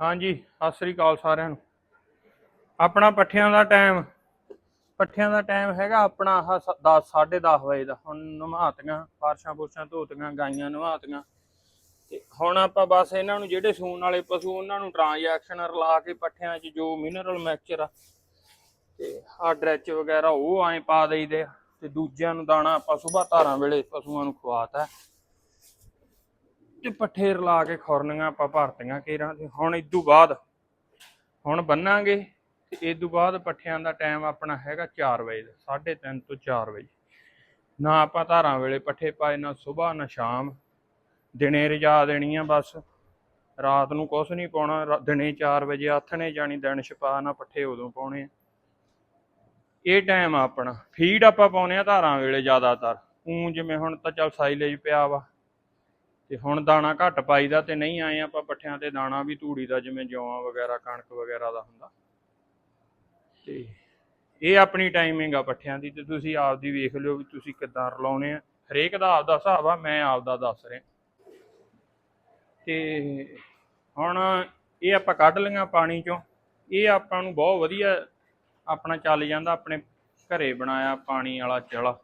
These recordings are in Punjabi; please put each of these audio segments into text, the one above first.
ਹਾਂਜੀ, ਸਤਿ ਸ੍ਰੀ ਅਕਾਲ ਸਾਰਿਆਂ ਨੂੰ। ਆਪਣਾ ਪੱਠਿਆਂ ਦਾ ਟਾਈਮ ਪੱਠਿਆਂ ਦਾ ਟਾਈਮ ਹੈਗਾ ਆਪਣਾ ਆਹ 10 10:30 ਵਜੇ ਦਾ। ਹੁਣ ਨਵਾਤੀਆਂ ਫਾਰਸ਼ਾਂ ਫੁਰਸ਼ਾਂ ਧੋਤੀਆਂ, ਗਾਈਆਂ ਨਵਾਤੀਆਂ ਤੇ ਹੁਣ ਆਪਾਂ ਬਸ ਇਹਨਾਂ ਨੂੰ ਜਿਹੜੇ ਸੂਣ ਵਾਲੇ ਪਸ਼ੂ, ਉਹਨਾਂ ਨੂੰ ਟ੍ਰਾਂਜੈਕਸ਼ਨ ਰਲਾ ਕੇ ਪੱਠਿਆਂ 'ਚ ਜੋ ਮਿਨਰਲ ਮੈਕਚਰ ਆ, ਤੇ ਆ ਡਰੈਚ ਵਗੈਰਾ ਉਹ ਐਂ ਪਾ ਦਈਦੇ ਆ। ਤੇ ਦੂਜਿਆਂ ਨੂੰ ਦਾਣਾ ਆਪਾਂ ਸੁਬਾਹ ਧਾਰਾਂ ਵੇਲੇ ਪਸ਼ੂਆਂ ਨੂੰ ਖਵਾਤਾ। ਤੇ ਪੱਠੇ ਰਲਾ ਕੇ ਖੁਰਨੀਆਂ ਆਪਾਂ ਭਰਤੀਆਂ ਕੇਰਾਂ ਤੇ। ਹੁਣ ਇਦੋਂ ਬਾਅਦ, ਹੁਣ ਬੰਨਾਂਗੇ ਤੇ ਇਦੋਂ ਬਾਅਦ ਪੱਠਿਆਂ ਦਾ ਟਾਈਮ ਆਪਣਾ ਹੈਗਾ 4 ਵਜੇ ਦਾ 3:30 ਤੋਂ 4 ਵਜੇ। ਨਾ ਆਪਾਂ ਧਾਰਾਂ ਵੇਲੇ ਪੱਠੇ ਪਾਏ, ਨਾ ਸਵੇਰ ਨਾ ਸ਼ਾਮ। ਦਿਨੇ ਰਜਾ ਦੇਣੀ ਆ ਬਸ। ਰਾਤ ਨੂੰ ਕੁਛ ਨਹੀਂ ਪਾਉਣਾ ਦਿਨੇ 4 ਵਜੇ ਆਥਣੇ ਜਾਣੀ, ਦਿਨ ਛਪਾ ਨਾ ਪੱਠੇ ਉਦੋਂ ਪਾਉਣੇ ਆ। ਇਹ ਟਾਈਮ ਆਪਣਾ। ਫੀਡ ਆਪਾਂ ਪਾਉਨੇ ਆ ਧਾਰਾਂ ਵੇਲੇ ਜ਼ਿਆਦਾਤਰ। ਉਂ ਜਿਵੇਂ ਹੁਣ ਤਾਂ ਚੱਲ ਸਾਈਲੇਜ ਪਿਆ ਵਾ। ਤੇ ਹੁਣ ਦਾਣਾ ਘੱਟ ਪਾਈਦਾ ਤੇ ਨਹੀਂ ਆਏ ਆਪਾਂ ਪੱਠਿਆਂ ਤੇ ਦਾਣਾ ਵੀ ਧੂੜੀ ਦਾ ਜਿਵੇਂ ਜੌਆਂ ਵਗੈਰਾ, ਕਣਕ ਵਗੈਰਾ ਦਾ ਹੁੰਦਾ। ਤੇ ਇਹ ਆਪਣੀ ਟਾਈਮਿੰਗ ਆ ਪੱਠਿਆਂ ਦੀ ਤੇ ਤੁਸੀਂ ਆਪਦੀ ਵੇਖ ਲਿਓ ਵੀ ਤੁਸੀਂ ਕਿੱਦਾਂ ਰਲਾਉਣੇ ਆ। ਹਰੇਕ ਦਾ ਆਪਦਾ ਹਿਸਾਬ ਆ, ਮੈਂ ਆਪਦਾ ਦੱਸ ਰਿਹਾ। ਤੇ ਹੁਣ ਇਹ ਆਪਾਂ ਕੱਢ ਲਈਆਂ ਪਾਣੀ ਚੋਂ। ਇਹ ਆਪਾਂ ਨੂੰ ਬਹੁਤ ਵਧੀਆ ਆਪਣਾ ਚੱਲ ਜਾਂਦਾ, ਆਪਣੇ ਘਰੇ ਬਣਾਇਆ ਪਾਣੀ ਵਾਲਾ ਚਲਾ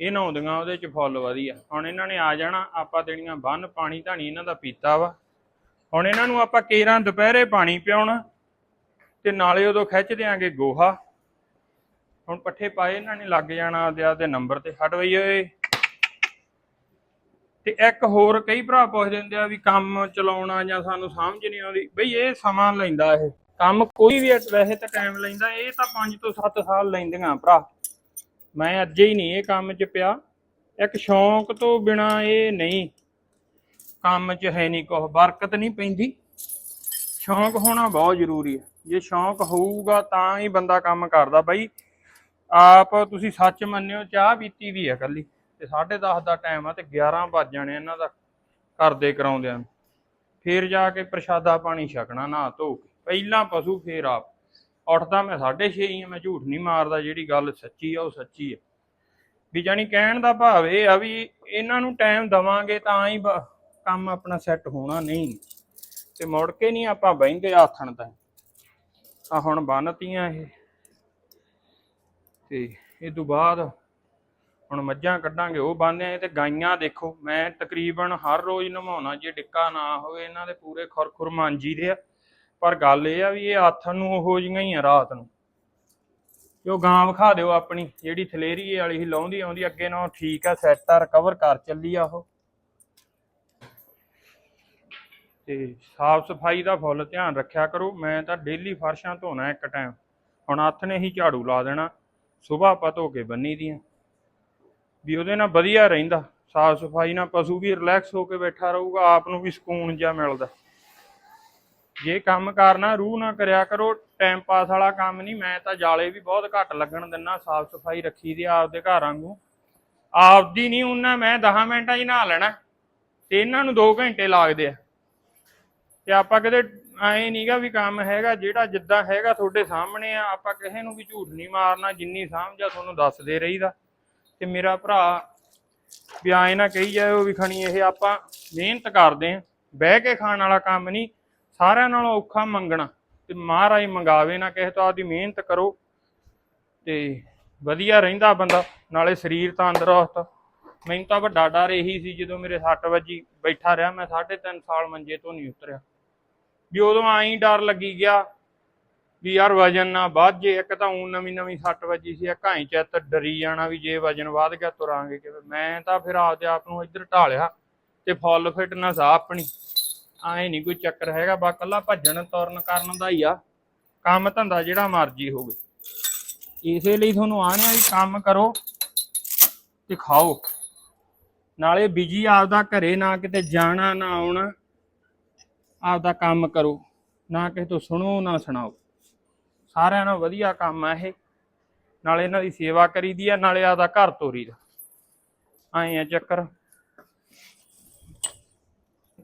ਇਹ ਨਹਾਉਂਦੀਆਂ ਉਹਦੇ ਚ ਫੁੱਲ ਵਧੀਆ। ਹੁਣ ਇਹਨਾਂ ਨੇ ਆ ਜਾਣਾ, ਆਪਾਂ ਦੇਣੀਆਂ ਬੰਨ, ਪਾਣੀ ਧਾਣੀ ਇਹਨਾਂ ਦਾ ਪੀਤਾ ਵਾ। ਹੁਣ ਇਹਨਾਂ ਨੂੰ ਆਪਾਂ ਕੇਰਾਂ ਦੁਪਹਿਰੇ ਪਾਣੀ ਪਿਆਉਣਾ ਤੇ ਨਾਲੇ ਉਦੋਂ ਖਿੱਚ ਦਿਆਂਗੇ ਗੋਹਾ। ਹੁਣ ਪੱਠੇ ਪਾਏ, ਇਹਨਾਂ ਨੇ ਲੱਗ ਜਾਣਾ ਆਪਦੇ ਆਪਦੇ ਨੰਬਰ ਤੇ, ਹਟ ਵਈ ਓਏ। ਤੇ ਇੱਕ ਹੋਰ ਕਈ ਭਰਾ ਪੁੱਛਦੇ ਹੁੰਦੇ ਆ ਵੀ ਕੰਮ ਚਲਾਉਣਾ ਜਾਂ ਸਾਨੂੰ ਸਮਝ ਨਹੀਂ ਆਉਂਦੀ। ਬਈ ਇਹ ਸਮਾਂ ਲੈਂਦਾ ਇਹ। ਕੰਮ ਕੋਈ ਵੀ ਵੈਸੇ ਤਾਂ ਟਾਈਮ ਲੈਂਦਾ, ਇਹ ਤਾਂ 5 ਤੋਂ 7 ਸਾਲ ਲੈਂਦੀਆਂ ਭਰਾ। ਮੈਂ ਅੱਜ ਹੀ ਨਹੀਂ ਇਹ ਕੰਮ 'ਚ ਪਿਆ। ਇੱਕ ਸ਼ੌਂਕ ਤੋਂ ਬਿਨਾ ਇਹ ਨਹੀਂ। ਕੰਮ 'ਚ ਹੈ ਨਹੀਂ ਕੁਛ, ਬਰਕਤ ਨਹੀਂ ਪੈਂਦੀ। ਸ਼ੌਂਕ ਹੋਣਾ ਬਹੁਤ ਜ਼ਰੂਰੀ ਹੈ। ਜੇ ਸ਼ੌਂਕ ਹੋਊਗਾ ਤਾਂ ਹੀ ਬੰਦਾ ਕੰਮ ਕਰਦਾ ਬਾਈ। ਆਪ ਤੁਸੀਂ ਸੱਚ ਮੰਨਿਓ, ਚਾਹ ਪੀਤੀ ਵੀ ਹੈ ਕੱਲੀ ਤੇ 10:30 ਦਾ ਟਾਈਮ ਆ ਤੇ 11 ਵੱਜ ਜਾਣੇ ਇਹਨਾਂ ਦਾ ਕਰਦੇ ਕਰਾਉਂਦਿਆਂ ਨੂੰ। ਫੇਰ ਜਾ ਕੇ ਪ੍ਰਸ਼ਾਦਾ ਪਾਣੀ ਛਕਣਾ ਨਾ ਧੋ ਕੇ। ਪਹਿਲਾਂ ਪਸ਼ੂ ਫੇਰ ਆਪ। ਉੱਠਦਾ ਮੈਂ 6:30 ਹੀ ਆ, ਮੈਂ ਝੂਠ ਨਹੀਂ ਮਾਰਦਾ, ਜਿਹੜੀ ਗੱਲ ਸੱਚੀ ਆ, ਉਹ ਸੱਚੀ ਆ। ਵੀ ਜਾਨੀ ਕਹਿਣ ਦਾ ਭਾਵ ਇਹ ਆ ਵੀ ਇਹਨਾਂ ਨੂੰ ਟਾਈਮ ਦਵਾਂਗੇ ਤਾਂ ਹੀ ਕੰਮ ਆਪਣਾ ਸੈੱਟ ਹੋਣਾ ਨਹੀਂ। ਤੇ ਮੁੜ ਕੇ ਨਹੀਂ ਆਪਾਂ ਬਹਿੰਦੇ ਆਥਣ ਤਾਂ। ਆ ਹੁਣ ਬੰਨਤੀਆਂ ਇਹ। ਤੇ ਇਹ ਤੋਂ ਬਾਅਦ ਹੁਣ ਮੱਝਾਂ ਕੱਢਾਂਗੇ, ਉਹ ਬੰਨਿਆ ਤੇ ਗਾਈਆਂ ਦੇਖੋ। ਮੈਂ ਤਕਰੀਬਨ ਹਰ ਰੋਜ਼ ਨਵਾਉਣਾ ਜੇ ਡਿੱਕਾ ਨਾ ਹੋਵੇ, ਇਹਨਾਂ ਦੇ ਪੂਰੇ ਖੁਰਖੁਰ ਮਾਂਜੀ ਦੇ ਆ। ਪਰ ਗੱਲ ਇਹ ਆ ਵੀ ਇਹ ਆਥਣ ਨੂੰ ਉਹੋ ਜਿਹੀਆਂ ਹੀ ਆ ਰਾਤ ਨੂੰ। ਜੋ ਗਾਂ ਵਿਖਾ ਦਿਓ ਆਪਣੀ, ਜਿਹੜੀ ਥਲੇਰੀਏ ਵਾਲੀ ਹੀ ਲਾਉਂਦੀ ਆਉਂਦੀ, ਅੱਗੇ ਨਾਲ ਠੀਕ ਆ ਸੈੱਟ ਆ ਰਿਕਵਰ ਕਰ ਚੱਲੀ ਆ ਉਹ। ਤੇ ਸਾਫ਼ ਸਫ਼ਾਈ ਦਾ ਫੁੱਲ ਧਿਆਨ ਰੱਖਿਆ ਕਰੋ, ਮੈਂ ਤਾਂ ਡੇਲੀ ਫਰਸ਼ਾਂ ਧੋਣਾ ਇੱਕ ਟਾਈਮ ਹੁਣ ਹੱਥ ਨੇ ਹੀ ਝਾੜੂ ਲਾ ਦੇਣਾ ਸਵੇਰ ਆਪਾਂ ਧੋ ਕੇ ਬੰਨੀ ਦੀਆਂ। ਵੀ ਉਹਦੇ ਨਾਲ ਵਧੀਆ ਰਹਿੰਦਾ, ਸਾਫ਼ ਸਫ਼ਾਈ ਨਾਲ ਪਸ਼ੂ ਵੀ ਰਿਲੈਕਸ ਹੋ ਕੇ ਬੈਠਾ ਰਹੂਗਾ, ਆਪ ਨੂੰ ਵੀ ਸਕੂਨ ਜਿਹਾ ਮਿਲਦਾ। ਜੇ ਕੰਮ ਕਰਨਾ, ਰੂਹ ਨਾ ਕਰਿਆ ਕਰੋ ਟਾਈਮ ਪਾਸ ਵਾਲਾ ਕੰਮ ਨਹੀਂ, ਮੈਂ ਤਾਂ ਜਾਲੇ ਵੀ ਬਹੁਤ ਘੱਟ ਲੱਗਣ ਦਿੰਨਾ, ਸਾਫ਼ ਸਫ਼ਾਈ ਰੱਖੀ ਦੀ ਆਪਦੇ ਘਰ ਵਾਂਗੂ। ਆਪਦੀ ਨਹੀਂ, ਉਹਨਾਂ ਮੈਂ 10 ਮਿੰਟਾਂ 'ਚ ਨਹਾ ਲੈਣਾ। ਤੇ ਇਹਨਾਂ ਨੂੰ 2 ਘੰਟੇ ਲੱਗਦੇ ਆ। ਤੇ ਆਪਾਂ ਕਦੇ ਐ ਨਹੀਂਗਾ ਵੀ ਕੰਮ ਹੈਗਾ, ਜਿਹੜਾ ਜਿੱਦਾਂ ਹੈਗਾ ਤੁਹਾਡੇ ਸਾਹਮਣੇ ਆ, ਆਪਾਂ ਕਿਸੇ ਨੂੰ ਵੀ ਝੂਠ ਨਹੀਂ ਮਾਰਨਾ, ਜਿੰਨੀ ਸਮਝ ਆ ਤੁਹਾਨੂੰ ਦੱਸਦੇ ਰਹੀਦਾ। ਤੇ ਮੇਰਾ ਭਰਾ ਵੀ ਐਂ ਨਾ ਕਹੀ ਜਾਇਓ ਵੀ ਖਣੀ ਇਹ ਆਪਾਂ ਮਿਹਨਤ ਕਰਦੇ ਆਂ। ਬਹਿ ਕੇ ਖਾਣ ਵਾਲਾ ਕੰਮ ਨਹੀਂ ਸਾਰਿਆਂ ਨਾਲੋਂ ਔਖਾ ਮੰਗਣਾ ਤੇ ਮਹਾਰਾਜ ਮੰਗਾਵੇ ਨਾ ਕਿਸੇ ਤੋਂ, ਆਪਦੀ ਮਿਹਨਤ ਕਰੋ ਤੇ ਵਧੀਆ ਰਹਿੰਦਾ ਬੰਦਾ, ਨਾਲੇ ਸਰੀਰ ਤੰਦਰੁਸਤ। ਮੈਨੂੰ ਤਾਂ ਵੱਡਾ ਡਰ ਇਹੀ ਸੀ ਜਦੋਂ ਮੇਰੇ 6 ਵਜੇ, ਬੈਠਾ ਰਿਹਾ ਮੈਂ 3.5 ਸਾਲ ਮੰਜੇ ਤੋਂ ਨਹੀਂ ਉਤਰਿਆ। ਵੀ ਉਦੋਂ ਆਈ ਡਰ ਲੱਗੀ ਗਿਆ ਵੀ ਯਾਰ ਵਜਨ ਨਾ ਵੱਧ ਜੇ, ਇੱਕ ਤਾਂ ਉਂ ਨਵੀਂ ਨਵੀਂ 6 ਵਜੇ ਸੀ, ਇੱਕ ਘਾਈ ਚਿੱਤ ਡਰੀ ਜਾਣਾ ਵੀ ਜੇ ਵਜਨ ਵੱਧ ਗਿਆ ਤੁਰਾਂਗੇ ਕਿਵੇਂ। ਮੈਂ ਤਾਂ ਫਿਰ ਆਪਦੇ ਆਪ ਨੂੰ ਇੱਧਰ ਢਾਲਿਆ ਤੇ ਫੁੱਲ ਫਿਟਨੈਸ ਆ ਆਪਣੀ। ਐ ਨਹੀਂ ਕੋਈ ਚੱਕਰ ਹੈਗਾ ਬਾ ਕੱਲਾ ਭੱਜਣ ਤੁਰਨ ਕਰਨ ਦਾ ਹੀ ਆ। ਕੰਮ ਧੰਦਾ ਜਿਹੜਾ ਮਰਜ਼ੀ ਹੋਵੇ। ਇਸੇ ਲਈ ਤੁਹਾਨੂੰ ਆਣਿਆ ਵੀ ਕੰਮ ਕਰੋ ਤੇ ਖਾਓ। ਨਾਲੇ ਬਿਜ਼ੀ ਆਪਦਾ ਘਰੇ ਨਾ ਕਿਤੇ ਜਾਣਾ, ਨਾ ਆਉਣਾ, ਆਪਦਾ ਕੰਮ ਕਰੋ। ਨਾ ਕਿਸੇ ਤੋਂ ਸੁਣੋ, ਨਾ ਸੁਣਾਓ। ਸਾਰਿਆਂ ਨਾਲ ਵਧੀਆ ਕੰਮ ਆ ਇਹ। ਨਾਲੇ ਇਹਨਾਂ ਦੀ ਸੇਵਾ ਕਰੀਦੀ ਆ, ਨਾਲੇ ਆਪਦਾ ਘਰ ਤੋਰੀਦਾ। ਆਏ ਆ ਚੱਕਰ।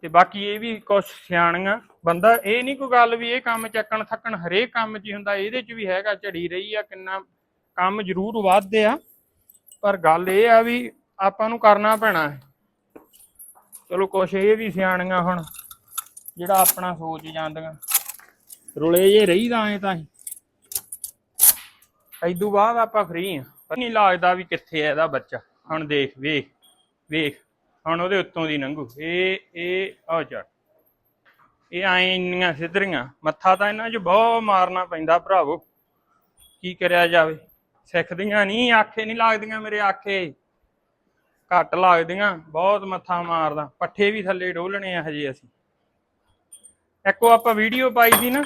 ਤੇ ਬਾਕੀ ਇਹ ਵੀ ਕੁਛ ਸਿਆਣੀਆਂ, ਬੰਦਾ ਇਹ ਨਹੀਂ ਕੋਈ ਗੱਲ ਵੀ ਇਹ ਕੰਮ ਚੱਕਣ ਥੱਕਣ ਹਰੇਕ ਕੰਮ 'ਚ ਹੀ ਹੁੰਦਾ, ਇਹਦੇ 'ਚ ਵੀ ਹੈਗਾ, ਝੜੀ ਰਹੀ ਆ ਕਿੰਨਾ ਕੰਮ ਜ਼ਰੂਰ ਵੱਧਦੇ ਆ। ਪਰ ਗੱਲ ਇਹ ਆ ਵੀ ਆਪਾਂ ਨੂੰ ਕਰਨਾ ਪੈਣਾ। ਹੈ ਚਲੋ ਕੁਛ ਇਹ ਵੀ ਸਿਆਣੀਆਂ ਹੁਣ, ਜਿਹੜਾ ਆਪਣਾ ਸੋਚ ਜਾਂਦੀਆਂ। ਰੁਲੇ ਜੇ ਰਹੀਦਾ ਐ ਤਾਂ ਐਦੂ ਬਾਅਦ ਆਪਾਂ ਫ੍ਰੀ ਆ। ਨਹੀਂ ਲੱਗਦਾ ਵੀ ਕਿੱਥੇ ਐ ਇਹਦਾ ਬੱਚਾ। ਹੁਣ ਦੇਖ, ਵੇਖ ਵੇਖ। ਹੁਣ ਉਹਦੇ ਉੱਤੋਂ ਦੀ ਲੰਘੂ ਇਹ ਇਹ ਆ ਚੜ ਇਹ ਐ ਸਿੱਧਰੀਆਂ। ਮੱਥਾ ਤਾਂ ਇਹਨਾਂ 'ਚ ਬਹੁਤ ਮਾਰਨਾ ਪੈਂਦਾ ਭਰਾਵੋ। ਕੀ ਕਰਿਆ ਜਾਵੇ? ਸਿੱਖਦੀਆਂ ਨਹੀਂ ਆਖੇ ਨਹੀਂ ਲੱਗਦੀਆਂ ਮੇਰੇ ਆਖੇ। ਘੱਟ ਲੱਗਦੀਆਂ, ਬਹੁਤ ਮੱਥਾ ਮਾਰਦਾ। ਪੱਠੇ ਵੀ ਥੱਲੇ ਡੋਲਣੇ ਆ ਹਜੇ ਅਸੀਂ। ਇੱਕੋ ਆਪਾਂ ਵੀਡੀਓ ਪਾਈ ਸੀ ਨਾ,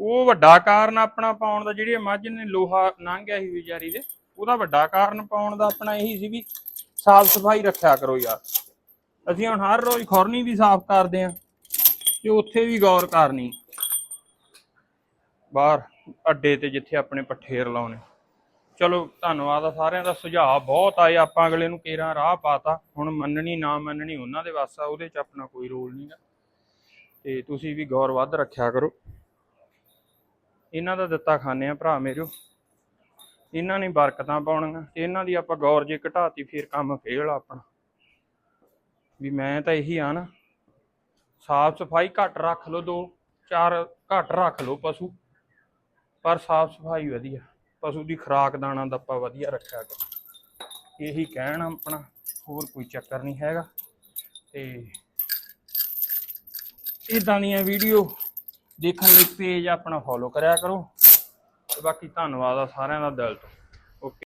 ਉਹ ਵੱਡਾ ਕਾਰਨ ਆਪਣਾ ਪਾਉਣ ਦਾ, ਜਿਹੜੀ ਮੱਝ ਨੇ ਲੋਹਾ ਲੰਘਿਆ ਸੀ ਵਿਚਾਰੀ ਦੇ, ਉਹਦਾ ਵੱਡਾ ਕਾਰਨ ਪਾਉਣ ਦਾ ਆਪਣਾ ਇਹੀ ਸੀ ਵੀ ਸਾਫ਼ ਸਫ਼ਾਈ ਰੱਖਿਆ ਕਰੋ ਯਾਰ। ਅਸੀਂ ਹੁਣ ਹਰ ਰੋਜ਼ ਖੁਰਨੀ ਵੀ ਸਾਫ਼ ਕਰਦੇ ਆਂ ਤੇ ਉੱਥੇ ਵੀ ਗੌਰ ਕਰਨੀ। ਬਾਹਰ ਅੱਡੇ ਤੇ ਜਿੱਥੇ ਆਪਣੇ ਪੱਠੇ ਰਲਾਉਣੇ ਚਲੋ ਧੰਨਵਾਦ ਆ ਸਾਰਿਆਂ ਦਾ, ਸੁਝਾਅ ਬਹੁਤ ਆਏ, ਆਪਾਂ ਅਗਲੇ ਨੂੰ ਕੇਰਾਂ ਰਾਹ ਪਾਤਾ। ਹੁਣ ਮੰਨਣੀ, ਨਾ ਮੰਨਣੀ ਉਹਨਾਂ ਦੇ ਵਾਸਤੇ ਉਹਦੇ ਚ ਆਪਣਾ ਕੋਈ ਰੋਲ ਨਹੀਂਗਾ ਤੇ ਤੁਸੀਂ ਵੀ ਗੌਰ ਵੱਧ ਰੱਖਿਆ ਕਰੋ। ਇਹਨਾਂ ਦਾ ਦਿੱਤਾ ਖਾਣੇ ਆ ਭਰਾ ਮੇਰਿਓ ਇਹਨਾਂ ਨੇ ਬਰਕਤਾਂ ਪਾਉਣੀਆਂ ਤੇ ਇਹਨਾਂ ਦੀ ਆਪਾਂ ਗੌਰ ਜੇ ਘਟਾਤੀ ਫਿਰ ਕੰਮ ਫੇਲ ਆਪਣਾ। ਵੀ ਮੈਂ ਤਾਂ ਇਹੀ ਆ ਨਾ ਸਾਫ਼ ਸਫ਼ਾਈ ਘੱਟ ਰੱਖ ਲਓ ਦੋ, ਚਾਰ ਘੱਟ ਰੱਖ ਲਓ ਪਸ਼ੂ, ਪਰ ਸਾਫ਼ ਸਫ਼ਾਈ ਵਧੀਆ, ਪਸ਼ੂ ਦੀ ਖੁਰਾਕ ਦਾਣਾ ਦੱਪਾ ਵਧੀਆ ਰੱਖਿਆ ਕਰੋ। ਇਹੀ ਕਹਿਣ ਆਪਣਾ, ਹੋਰ ਕੋਈ ਚੱਕਰ ਨਹੀਂ ਹੈਗਾ। ਤੇ ਇਦਾਂ ਦੀਆਂ ਵੀਡੀਓ ਦੇਖਣ ਲਈ ਪੇਜ ਆਪਣਾ ਫੋਲੋ ਕਰਿਆ ਕਰੋ। ਤੇ ਬਾਕੀ ਧੰਨਵਾਦ ਆ ਸਾਰਿਆਂ ਦਾ ਦਿਲ ਤੋਂ।